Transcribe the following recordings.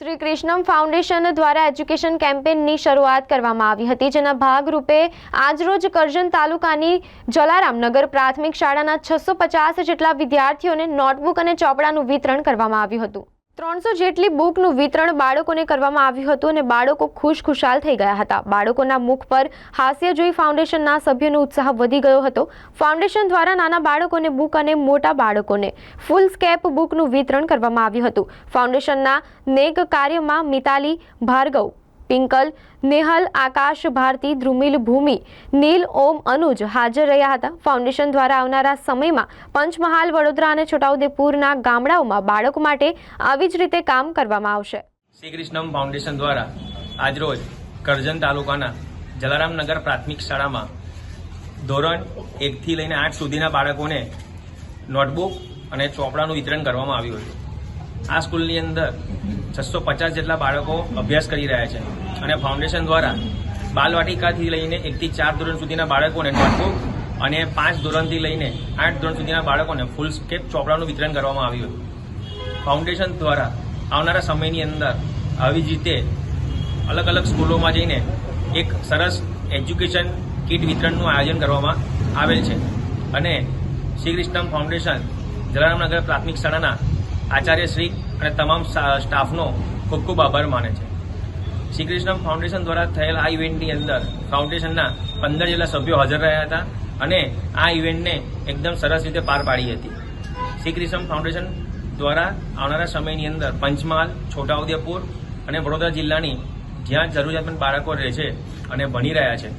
Shri Krishnam foundation દ્વારા education કેમ્પેનની શરૂઆત કરવામાં આવી હતી, જેના ભાગરૂપે આજરોજ કરજણ તાલુકાની જલારામનગર પ્રાથમિક શાળાના છસો પચાસ જેટલા વિદ્યાર્થીઓને નોટબુક અને ચોપડાનું વિતરણ કરવામાં આવ્યું હતું. ત્રણસો જેટલી બુકનું વિતરણ બાળકોને કરવામાં આવ્યું હતું અને બાળકો ખુશ ખુશાલ થઈ ગયા હતા. બાળકોના મુખ પર હાસ્ય જોઈ ફાઉન્ડેશનના સભ્યોનો ઉત્સાહ વધી ગયો હતો. ફાઉન્ડેશન દ્વારા નાના બાળકોને બુક અને મોટા બાળકોને ફૂલ સ્કેપ બુકનું વિતરણ કરવામાં આવ્યું હતું. ફાઉન્ડેશનના નેક કાર્યમાં મિતાલી ભાર્ગવ પિંકલ, નેહલ, આકાશ, ભારતી, ધ્રુમિલ, ભૂમિ, નીલ, ઓમ, અનુજ હાજર રહ્યા હતા. ફાઉન્ડેશન દ્વારા આવનારા સમયમાં પંચમહાલ, વડોદરા અને છોટાઉદેપુરના ગામડાઓમાં બાળકો માટે આવી જ રીતે કામ કરવામાં આવશે. શ્રી કૃષ્ણમ ફાઉન્ડેશન દ્વારા આજરોજ કરજણ તાલુકાના જલારામનગર પ્રાથમિક શાળામાં ધોરણ એકથી લઈને આઠ સુધીના બાળકોને નોટબુક અને ચોપડાનું વિતરણ કરવામાં આવ્યું હતું. આ સ્કૂલની અંદર છસો પચાસ જેટલા બાળકો અભ્યાસ કરી રહ્યા છે અને ફાઉન્ડેશન દ્વારા બાલવાટિકાથી લઈને એકથી ચાર ધોરણ સુધીના બાળકોને નોટબુક અને પાંચ ધોરણથી લઈને આઠ ધોરણ સુધીના બાળકોને ફૂલ સ્કેપ ચોપડાનું વિતરણ કરવામાં આવ્યું ફાઉન્ડેશન દ્વારા આવનારા સમયની અંદર આવી જ રીતે અલગ અલગ સ્કૂલોમાં જઈને એક સરસ એજ્યુકેશન કીટ વિતરણનું આયોજન કરવામાં આવેલ છે. અને શ્રી કૃષ્ણમ ફાઉન્ડેશન જલારામનગર પ્રાથમિક શાળાના આચાર્યશ્રી અને તમામ સ્ટાફનો ખૂબ ખૂબ આભાર માને છે. શ્રી કૃષ્ણમ ફાઉન્ડેશન દ્વારા થયેલ આ ઇવેન્ટની અંદર ફાઉન્ડેશનના પંદર જેટલા સભ્યો હાજર રહ્યા હતા અને આ ઇવેન્ટને એકદમ સરસ રીતે પાર પાડી હતી. શ્રી કૃષ્ણ ફાઉન્ડેશન દ્વારા આવનારા સમયની અંદર પંચમહાલ, છોટાઉદેપુર અને વડોદરા જિલ્લાની જ્યાં જરૂરિયાતમંદ બાળકો રહે છે અને ભણી રહ્યા છે,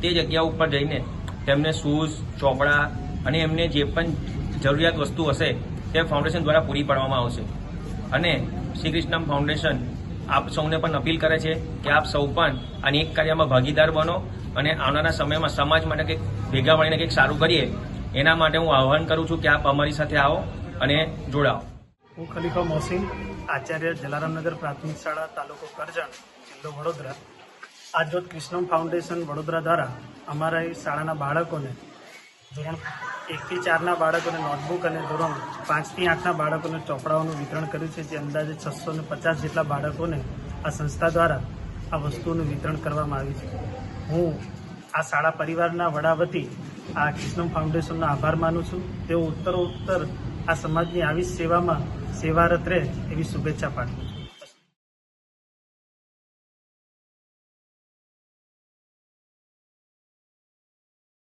તે જગ્યા ઉપર જઈને તેમને શૂઝ, ચોપડા અને એમને જે પણ જરૂરિયાત વસ્તુ હશે તે ફાઉન્ડેશન દ્વારા પૂરી પાડવામાં આવશે. અને શ્રી કૃષ્ણમ ફાઉન્ડેશન આપ સૌને પણ અપીલ કરે છે કે આપ સૌ પણ આ એક કાર્યમાં ભાગીદાર બનો અને આવનારા સમયમાં સમાજ માટે કંઈક ભેગા મળીને કંઈક સારું કરીએ. એના માટે હું આહવાન કરું છું કે આપ અમારી સાથે આવો અને જોડાઓ. હું ખલીફા મોહસિન, આચાર્ય જલારામનગર પ્રાથમિક શાળા, તાલુકો કરજણ, જિલ્લો વડોદરા. આજ રોજ કૃષ્ણમ ફાઉન્ડેશન વડોદરા દ્વારા અમારા શાળાના બાળકોને ધોરણ એકથી ચારના બાળકોને નોટબુક અને ધોરણ પાંચથી આઠના બાળકોને ચોપડાઓનું વિતરણ કર્યું છે, જે અંદાજે છસો ને પચાસ જેટલા બાળકોને આ સંસ્થા દ્વારા આ વસ્તુઓનું વિતરણ કરવામાં આવ્યું છે. હું આ શાળા પરિવારના વડા વતી આ કૃષ્ણમ ફાઉન્ડેશનનો આભાર માનું છું. તેઓ ઉત્તરોત્તર આ સમાજની આવી સેવામાં સેવારત રહે એવી શુભેચ્છા પાઠવું